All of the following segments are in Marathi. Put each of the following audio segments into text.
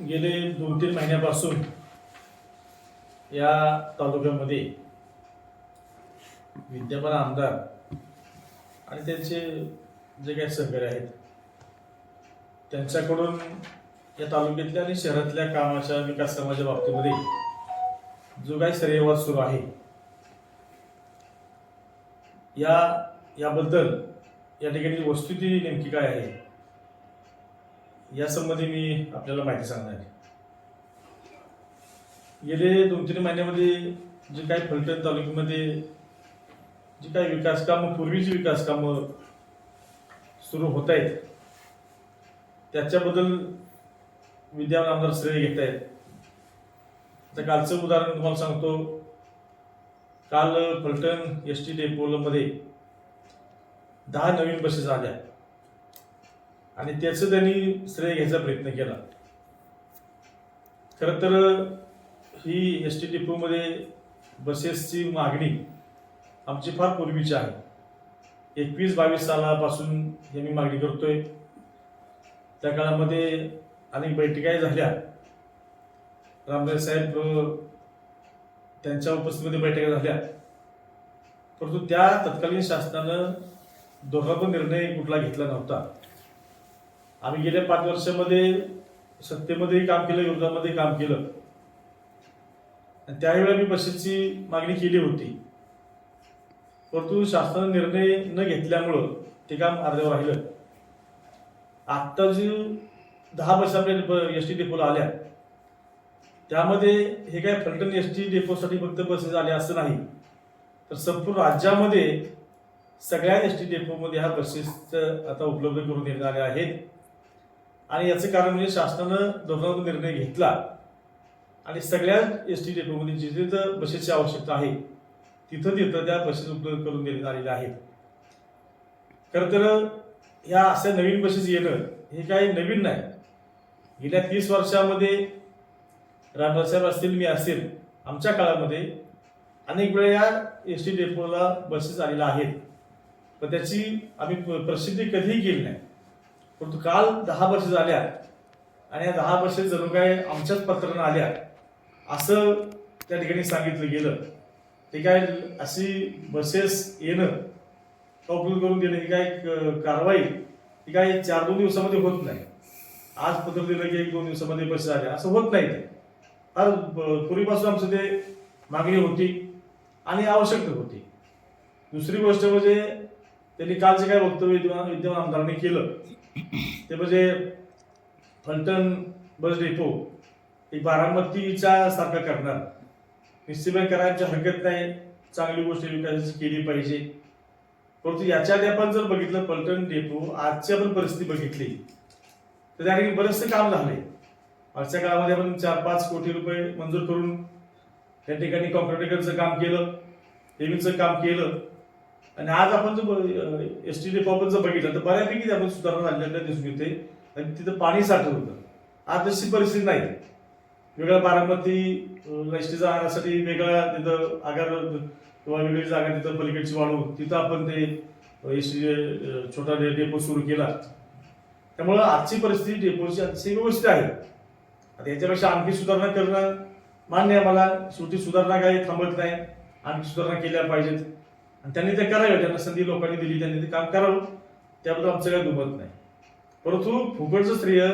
गेले दोन तीन महिन्यापासून या तालुक्यामध्ये विद्यमान आमदार आणि त्यांचे जे काही सहकारी आहेत त्यांच्याकडून या तालुक्यातल्या आणि शहरातल्या कामाच्या विकास कामाच्या बाबतीमध्ये जो काही श्रेयवाद सुरू आहे या याबद्दल या ठिकाणी वस्तुस्थिती नेमकी काय आहे? यासंबंधी मी आपल्याला माहिती सांगणार आहे. गेले दोन तीन महिन्यामध्ये जे काही फलटण तालुक्यामध्ये जी काही विकास कामं पूर्वीची विकास कामं सुरू होत आहेत त्याच्याबद्दल विद्यमान आमदार श्रेय घेत आहेत. आता कालचं उदाहरण तुम्हाला सांगतो. काल फलटण एस टी डेपोलमध्ये दहा नवीन बसेस आल्या. आणि त्याचं त्यांनी श्रेय घ्यायचा प्रयत्न केला. खरं तर ही एस टी डिपोमध्ये बसेसची मागणी आमची फार पूर्वीची आहे. एकवीस बावीस सालापासून हे मी मागणी करतोय. त्या काळामध्ये अनेक बैठकाही झाल्या. रामदेव साहेब त्यांच्या उपस्थितीमध्ये बैठका झाल्या. परंतु त्या तत्कालीन शासनानं धोरणात्मक निर्णय कुठला घेतला नव्हता. आम्ही गेल्या पाच वर्षामध्ये सत्तेमध्येही काम केलं विरोधामध्ये काम केलं. आणि आम्ही मी बसेसची मागणी केली होती. परंतु शासनाने निर्णय न घेतल्यामुळं ते काम अर्ध्यावर राहिलं. आत्ता जी दहा बस आपल्या एस टी डेपोला आल्या त्यामध्ये हे काय फलटण एस टी डेपोसाठी फक्त बसेस आल्या असं नाही. तर संपूर्ण राज्यामध्ये सगळ्या एस टी डेपोमध्ये ह्या बसेस आता उपलब्ध करून देण्यात आल्या आहेत. आणि याचं कारण म्हणजे शासनानं धोरणात्मक निर्णय घेतला. आणि सगळ्या एस टी डेपोमध्ये जिथे जिथं बसेसची आवश्यकता आहे तिथं तिथं त्या बसेस उपलब्ध करून देण्यात आलेल्या आहेत. खरं तर ह्या अशा नवीन बसेस येणं हे काही नवीन नाही. गेल्या तीस वर्षामध्ये रामराजसाहेब असतील मी असेल आमच्या काळामध्ये अनेक वेळा या एस टी डेपोला बसेस आलेल्या आहेत. पण त्याची आम्ही प- प्रसिद्धी कधीही केली नाही. परंतु काल दहा वर्ष झाल्या आणि या दहा वर्ष जणू काय आमच्याच पत्रानं आल्या असं त्या ठिकाणी सांगितलं गेलं. ते काय अशी बसेस येणं का करून देणं ही काय क- कारवाई ही काय चार दोन दिवसामध्ये होत नाही. आज पत्र दिलं की एक दोन दिवसामध्ये बसेस आल्या असं होत नाही ते. फार पूर्वीपासून आमचं ते मागणी होती आणि आवश्यकता होती. दुसरी गोष्ट म्हणजे त्यांनी कालचे काय वक्तव्य विद्यमान विद्यमान आमदारांनी केलं. ते म्हणजे फलटण बस डेपो ही बारामतीच्या सारखं करणार. निश्चितपणे करायची हरकत नाही. चांगली गोष्ट विकासाची केली पाहिजे. परंतु याच्या आधी आपण जर बघितलं पलटण डेपो आजची आपण परिस्थिती बघितली. तर त्या ठिकाणी बरेचसे काम झाले आजच्या काळामध्ये आपण चार पाच कोटी रुपये मंजूर करून त्या ठिकाणी कॉम्प्युटरचं काम केलं हेवीचं काम केलं. आणि आज आपण जर एस टी डेपो आपण जर बघितलं तर बऱ्यापैकी त्यामध्ये सुधारणा झालेल्या दिसून येते. आणि तिथं पाणी साठत होतं. आज तशी परिस्थिती नाही. वेगळा बारामती एस टी जाण्यासाठी वेगळा तिथं आगार किंवा वेगळी जागा तिथं पलीकडची वाढवून तिथं आपण ते एस टी छोटा डे- डेपो सुरू केला. त्यामुळं आजची परिस्थिती डेपोची अतिशय व्यवस्थित आहे. आता याच्यापेक्षा आणखी सुधारणा करणं मान्य आहे मला. शेवटी सुधारणा काही थांबत नाही. आणखी सुधारणा केल्या पाहिजेत. आणि त्यांनी ते करावे त्यांना संधी लोकांनी दिली त्यांनी ते काम करावं. त्याबद्दल आमचं काही दुमत नाही. परंतु फुकटचं श्रेय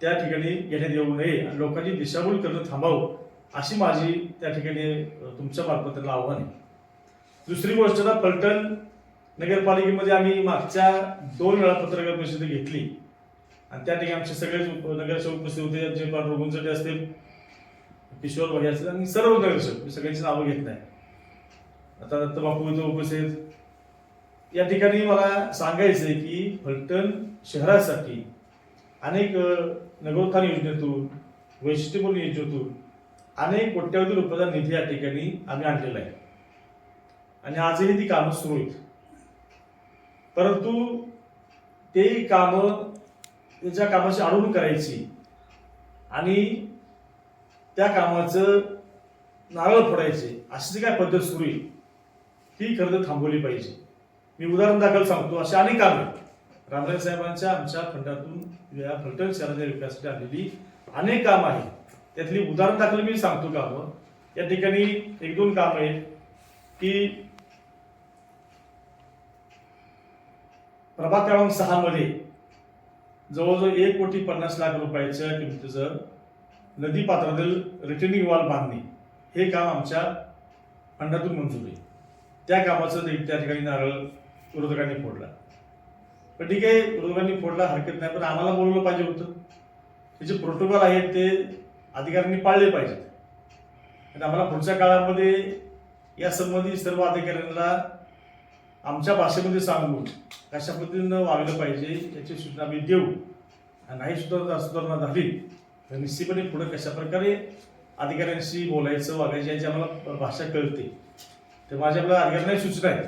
त्या ठिकाणी घेण्यात येऊ नये आणि लोकांची दिशाभूल करणं थांबावं अशी माझी त्या ठिकाणी तुमच्या मार्फत त्यांना आव्हान आहे. दुसरी गोष्ट ना पलटण नगरपालिकेमध्ये आम्ही मागच्या दोन वेळा पत्रकार परिषद घेतली. आणि त्या ठिकाणी आमचे सगळेच उप- नगरसेवक उपस्थित होते आमचे पांडुरंगचे असतील किशोर भाई असतील आणि सर्व नगरसेवक मी सगळ्यांची नावं घेत नाही. आता दत्त बापू इथं उपस्थित या ठिकाणी मला सांगायचं आहे की फलटण शहरासाठी अनेक नगरोत्थान योजनेतून वैशिष्ट्यपूर्ण योजनेतून अनेक कोट्यवधी रुपयाचा निधी या ठिकाणी आम्ही आणलेला आहे. आणि आजही ती कामं सुरू आहेत. परंतु ते कामं त्याच्या कामाची अडवणूक करायची आणि त्या कामाचं नारळ फोडायचे अशी जी काय पद्धत सुरू आहे ही खरं तर थांबवली पाहिजे. मी उदाहरण दाखल सांगतो असे अनेक कामे. रामराय साहेबांच्या आमच्या फंडातून या फलटण शहराच्या विकासासाठी आलेली अनेक काम आहेत. त्यातली उदाहरण दाखल मी सांगतो कामं या ठिकाणी एक दोन काम आहेत की प्रभाग क्रमांक सहा मध्ये जवळजवळ एक कोटी पन्नास लाख रुपयाच्या किमतीचं नदी पात्रातील रिटर्निंग वॉल बांधणे हे काम आमच्या फंडातून मंजूर आहे. त्या कामाचं देखील त्या ठिकाणी नारळ विरोधकांनी फोडला. पण ठीक आहे विरोधकांनी फोडला हरकत नाही पण आम्हाला बोलवलं पाहिजे होतं. हे जे प्रोटोकॉल आहेत ते अधिकाऱ्यांनी पाळले पाहिजेत. आणि आम्हाला पुढच्या काळामध्ये या संबंधी सर्व अधिकाऱ्यांना आमच्या भाषेमध्ये सांगून कशा पद्धतीनं वागलं पाहिजे याची सूचना आम्ही देऊ. आणि नाही सुधारणा सुधारणा झाली तर निश्चितपणे पुढे कशा प्रकारे अधिकाऱ्यांशी बोलायचं वागायचं याची आम्हाला भाषा कळते. तर माझ्या आपल्या अधिकाऱ्यांना सूचना आहे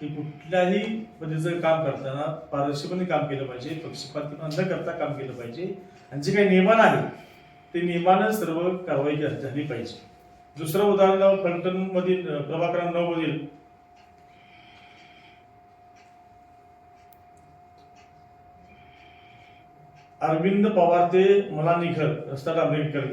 की कुठल्याही पद्धतीचं काम करताना पारदर्शकपणे काम केलं पाहिजे पक्षपातीपणा न करता काम केलं पाहिजे. आणि जे काही नियमन आहे ते नियमानं सर्व कारवाई झाली पाहिजे. दुसरं उदाहरण फलटण मधील प्रभाग नऊ मधील अरविंद पवार ते मला निखर रस्ता डांबरी करणे